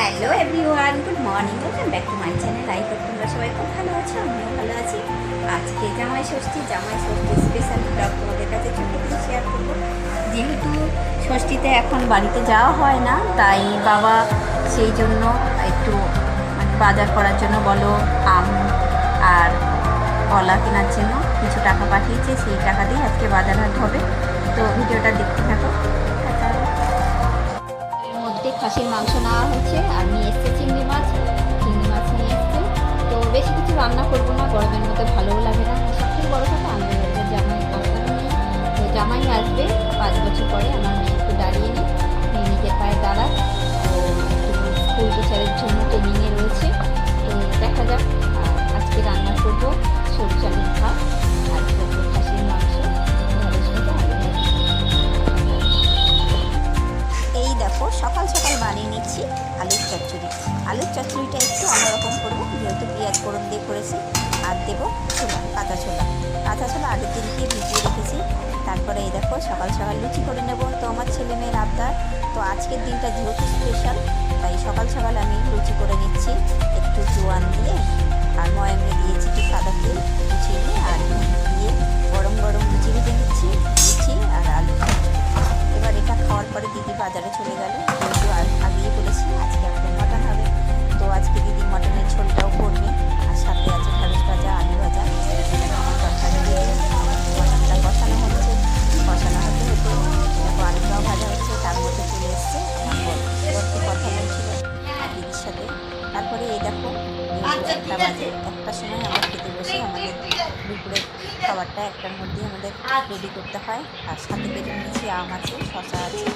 Hello everyone good morning welcome back to my channel I hope তোমরা সবাই খুব ভালো আছো, আমিও ভালো আছি। আজকে জামাই ষষ্ঠী জামাই ষষ্ঠী স্পেশাল ব্লগ তোমাদের কাছে ছোটো করে শেয়ার করব। যেহেতু ষষ্ঠীতে এখন বাড়িতে যাওয়া হয় না, তাই বাবা সেই জন্য একটু মানে বাজার করার জন্য বলো, আম আর কলা কেনার জন্য কিছু টাকা পাঠিয়েছে, সেই টাকা দিয়ে আজকে বাজার হাট হবে। তো ভিডিওটা দেখতে খাসির মাংস নেওয়া হয়েছে আর নিয়ে এসছে চিংড়ি মাছ চিংড়ি মাছ নিয়ে এসছে। তো বেশি কিছু রান্না করব না, গরমের মধ্যে ভালোও লাগে না। সব থেকে বড় কথা, আমি জামাই তো জামাই আসবে, পাঁচ বছর পরে আমার একটু দাঁড়িয়ে নিই নিজের পায়ে দাঁড়াক তো স্কুল টিচারের জন্য আলুর চচ্চড়িটা একটু অন্যরকম করব। যেহেতু পেঁয়াজ ফোড়ন দিয়ে করেছি, আর দেবো ছোলা, কাঁচা ছোলা। কাঁচা ছোলা আগের দিন দিয়ে ভিজিয়ে রেখেছি। তারপরে এই দেখো, সকাল সকাল লুচি করে নেব। তো আমার ছেলে মেয়ের আবদার। তো আজকের দিনটা যেহেতু স্পেশাল তাই সকাল সকাল আমি লুচি করে নিচ্ছি। একটু জোয়ান দিয়ে, আর ময়ামে দিয়েছি একটু সাদা তেল, লুচি দিয়ে, আর দিয়ে গরম গরম লুচি ভেজে নিচ্ছি, লুচি আর আলু। এবার এটা খাওয়ার পরে দিদি বাজারে চলে গেল। একটা বাজে একটা সময় আমরা খেতে বসে আমাদের দুপুরের খাবারটা একটার মধ্যেই আমাদের রেডি করতে হয়। আর সাথে কেটে নিয়েছি আম আছে শশা আছে।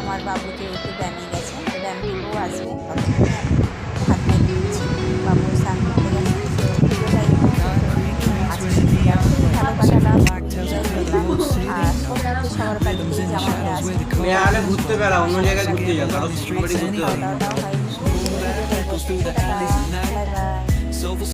আমার বাবু যেহেতু ব্যায়ামে গেছে তো ব্যায়াম থেকেও আসবে বাবু স্নান করতে গেছে তো পুরোটাই আজকে দিনটা খুবই ভালো কাটালাম এনজয় করলাম আর সবার বাড়িতেই জামাইরা আসবে মেয়ে আলে ঘুরতে বেড়া অন্য জায়গায় ঘুরতে যা কারও ঘুরতে খাওয়া হবে